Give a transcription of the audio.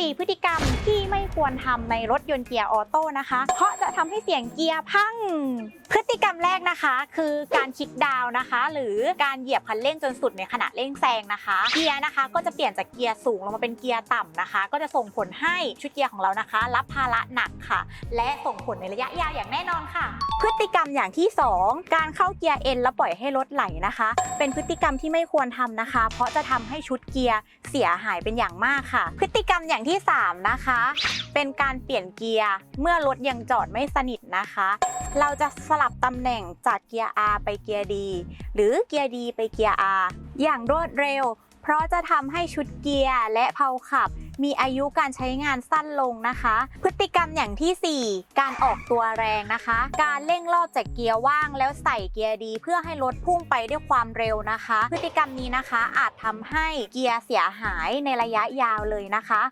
4 พฤติกรรมที่ ควรทำในรถยนต์เกียร์ออโต้นะคะ เพราะจะทำให้เสียงเกียร์พัง พฤติกรรมแรกนะคะ คือการคลิกดาวนะคะ หรือการเหยียบคันเร่งจนสุดในขณะเร่งแซงนะคะ เกียร์นะคะก็จะเปลี่ยนจากเกียร์สูงลงมาเป็นเกียร์ต่ำนะคะ ก็จะส่งผลให้ชุดเกียร์ของเรานะคะ รับภาระหนักค่ะ และส่งผลในระยะยาวอย่างแน่นอนค่ะ พฤติกรรมอย่างที่ 2 การเข้าเกียร์เอ็นแล้วปล่อยให้รถไหลนะคะ เป็นพฤติกรรมที่ไม่ควรทำนะคะ เพราะจะทำให้ชุดเกียร์เสียหายเป็นอย่างมากค่ะ พฤติกรรมอย่างที่ 3 นะคะเป็นการเปลี่ยนเกียร์เมื่อรถยังจอดไม่สนิทนะคะ เราจะสลับตำแหน่งจากเกียร์ R ไปเกียร์ D หรือเกียร์ D ไปเกียร์ R อย่างรวดเร็ว เพราะจะทำให้ชุดเกียร์และเพลาขับ มีอายุการใช้งานสั้นลงนะคะ พฤติกรรมอย่างทีสี่4 การออกตัวแรงนะคะ การเร่งรอบจากเกียร์ว่างแล้วใส่เกียร์ดี เพื่อให้รถพุ่งไปด้วยความเร็วนะคะ พฤติกรรมนี้นะคะอาจทำให้เกียร์เสียหายในระยะยาวเลยนะคะ